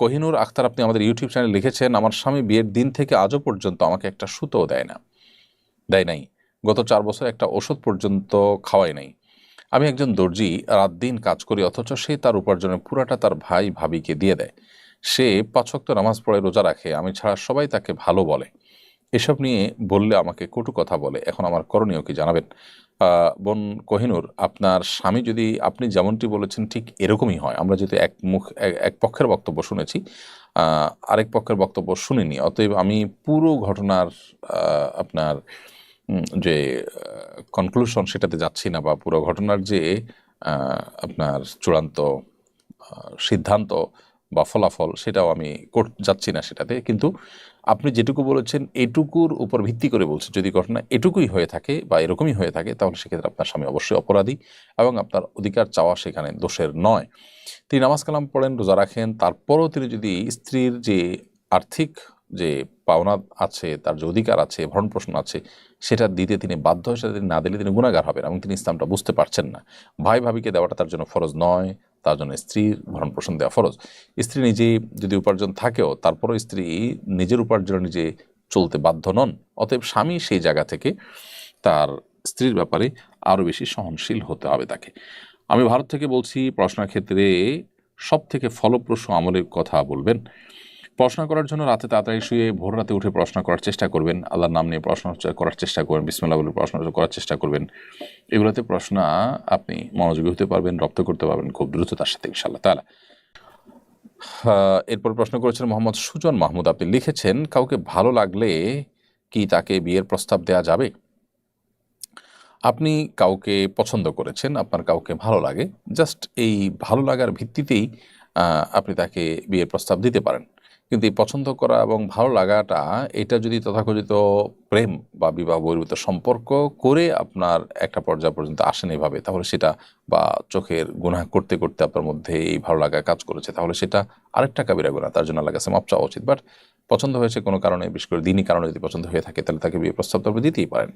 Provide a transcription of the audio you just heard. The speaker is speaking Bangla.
কোহিনুর আখতার আপনি আমাদের ইউটিউব চ্যানেলে লিখেছেন, আমার স্বামী বিয়ের দিন থেকে আজও পর্যন্ত আমাকে একটা সুতোও দেয় না, দেয় নাই। গত চার বছর একটা ওষুধ পর্যন্ত খাওয়াই নাই। আমি একজন দর্জি, রাত দিন কাজ করি, অথচ সে তার উপার্জনের পুরাটা তার ভাই ভাবিকে দিয়ে দেয়। সে পাঁচক্ত নামাজ পড়ে রোজা রাখে, আমি ছাড়া সবাই তাকে ভালো বলে। এসব নিয়ে বললে আমাকে কটু কথা বলে। এখন আমার করণীয় কি জানাবেন? বোন কোহিনুর, আপনার স্বামী যদি আপনি যেমনটি বলেছেন ঠিক এরকমই হয়। আমরা যদি এক মুখ, এক পক্ষের বক্তব্য শুনেছি আরেক পক্ষের বক্তব্য শুনিনি। অতএব আমি পুরো ঘটনার আপনার যে কনক্লুশন সেটাতে যাচ্ছি না বা পুরো ঘটনার যে আপনার চূড়ান্ত সিদ্ধান্ত বা ফলাফল সেটাও আমি যাচ্ছি না সেটাতে। কিন্তু আপনি যেটুকু বলেছেন, এটুকুর উপর ভিত্তি করে বলছেন। যদি ঘটনা এটুকুই হয়ে থাকে বা এরকমই হয়ে থাকে, তাহলে সেক্ষেত্রে আপনার স্বামী অবশ্যই অপরাধী এবং আপনার অধিকার চাওয়া সেখানে দোষের নয়। তিনি নামাজ কালাম পড়েন, রোজা রাখেন, তারপরও তিনি যদি স্ত্রীর যে আর্থিক যে পাওনা আছে, তার যে অধিকার আছে ভরণ পোষণ আছে সেটা দিতে তিনি বাধ্য হয়ে, সেটা তিনি না দিলে তিনি গুণাগার হবেন এবং তিনি ইসলামটা বুঝতে পারছেন না। ভাই ভাবিকে দেওয়াটা তার জন্য ফরজ নয়, তার জন্য স্ত্রীর ভরণ পোষণ দেওয়া ফরজ। স্ত্রী নিজে যদি উপার্জন থাকেও, তারপরও স্ত্রী নিজের উপার্জন নিজে চলতে বাধ্য নন, অতএব স্বামী সেই জায়গা থেকে তার স্ত্রীর ব্যাপারে আরও বেশি সহনশীল হতে হবে তাকে। আমি ভারত থেকে বলছি, পড়াশোনার ক্ষেত্রে সব থেকে ফলপ্রসূ আমলের কথা বলবেন পড়াশোনা করার জন্য রাতে তাড়াতাড়ি শুয়ে ভোর রাতে উঠে পড়াশোনা করার চেষ্টা করবেন। আল্লাহর নাম নিয়ে পড়াশোনা করার চেষ্টা করবেন। বিসমিল্লাহ বলে পড়াশোনা করার চেষ্টা করবেন। এগুলোতে পড়াশোনা আপনি মনোযোগী হতে পারবেন, রপ্ত করতে পারবেন খুব দ্রুততার সাথে, ইনশাআল্লাহ তালা এরপর প্রশ্ন করেছেন মোহাম্মদ সুজন মাহমুদ, আপনি লিখেছেন, কাউকে ভালো লাগলে কি তাকে বিয়ের প্রস্তাব দেওয়া যাবে? আপনি কাউকে পছন্দ করেছেন, আপনার কাউকে ভালো লাগে, জাস্ট এই ভালো লাগার ভিত্তিতেই আপনি তাকে বিয়ের প্রস্তাব দিতে পারেন। কিন্তু এই পছন্দ করা এবং ভালো লাগাটা, এটা যদি তথাকথিত প্রেম বা বিবাহ বহির্ভূত সম্পর্ক করে আপনার একটা পর্যায় পর্যন্ত আসেন এভাবে, তাহলে সেটা বা চোখের গুনাহ করতে করতে আপনার মধ্যে এই ভালো লাগা কাজ করেছে, তাহলে সেটা আরেকটা কাবিরা গুণা তার জন্য কাছে মাপ চাওয়া উচিত। বাট পছন্দ হয়েছে কোনো কারণে, বিশেষ করে দিনই কারণে যদি পছন্দ হয়ে থাকে, তাহলে তাকে বিয়ে প্রস্তাব তবে দিতেই পারেন।